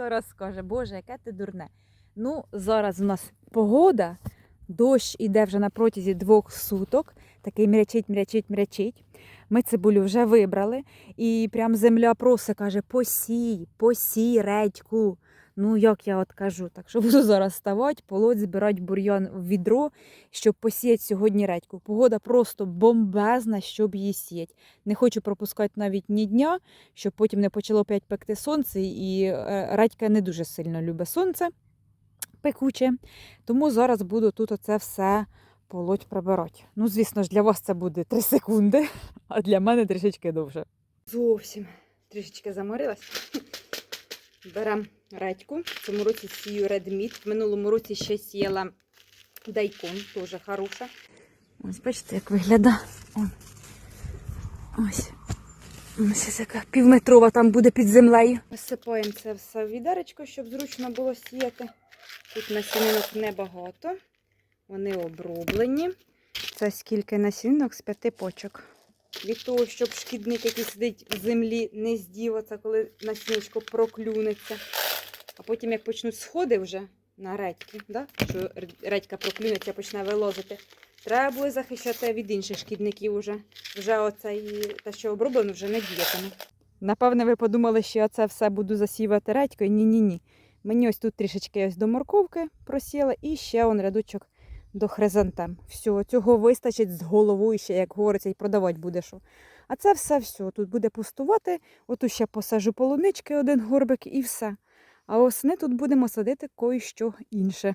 зараз скаже, Боже, яке ти дурне. Ну, зараз у нас погода, дощ іде вже на протязі двох суток. Такий мрячить, мрячить, мрячить. Ми цибулю вже вибрали. І прям земля просить, каже, посій, посій редьку. Ну, як я от кажу, так що буду зараз ставати, полоть, збирати бур'ян в відро, щоб посіяти сьогодні редьку. Погода просто бомбезна, щоб її сіяти. Не хочу пропускати навіть ні дня, щоб потім не почало опять пекти сонце, і е, редька не дуже сильно любить сонце пекуче. Тому зараз буду тут оце все полоть прибирати. Ну, звісно ж, для вас це буде 3 секунди, а для мене трішечки довше. Зовсім трішечки заморилась. Беремо редьку. В цьому році сію редміт. В минулому році ще сіяла дайкон, теж хороша. Ось бачите, як виглядає. Ось. Ось яка півметрова там буде під землею. Висипаємо це все в відеречко, щоб зручно було сіяти. Тут насінинок небагато. Вони оброблені. Це скільки насінинок з п'яти почок. Від того, щоб шкідник, який сидить в землі, не здів оце, коли насінечко проклюнеться. А потім, як почнуть сходи вже на редьки, да? що редька проклюнеться, почне вилозити, треба буде захищати від інших шкідників. Вже оце і те, що оброблено, вже не діятиме. Напевне, ви подумали, що я це все буду засівати редькою. Ні-ні-ні. Мені ось тут трішечки ось до морковки просіла і ще он рядочок до хризантем. Все, цього вистачить з головою ще, як говориться, і продавати буде що. А це все все. Тут буде пустувати. Отут ще посажу полунички один горбик і все. А осени тут будемо садити кое-що інше.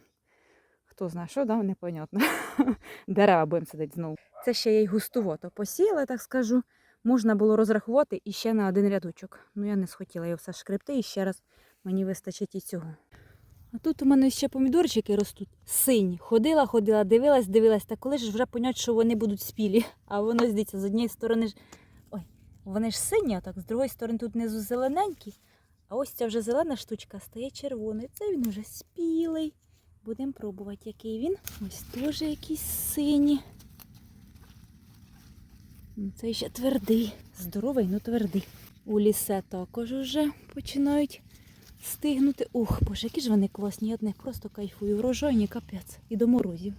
Хто знає, що, да? непонятно. Дерева будемо садити знову. Це ще я й густувато посіяла, так скажу. Можна було розрахувати і ще на один рядочок. Ну я не схотіла його все шкребти і ще раз мені вистачить і цього. А тут у мене ще помідорчики ростуть сині. Ходила, ходила, дивилась, дивилась, та коли ж вже понять, що вони будуть спілі. А воно здається, з однієї сторони ж. Ой, вони ж сині, а так з другої сторони тут внизу зелененькі. А ось ця вже зелена штучка стає червоною. Це він уже спілий. Будемо пробувати, який він. Ось теж якийсь синій. Ну, Цей ще твердий. Здоровий, ну твердий. У лісе також вже починають стигнути. Ух, боже, які ж вони класні, я них просто кайфую. Врожайні, капець. І до морозів.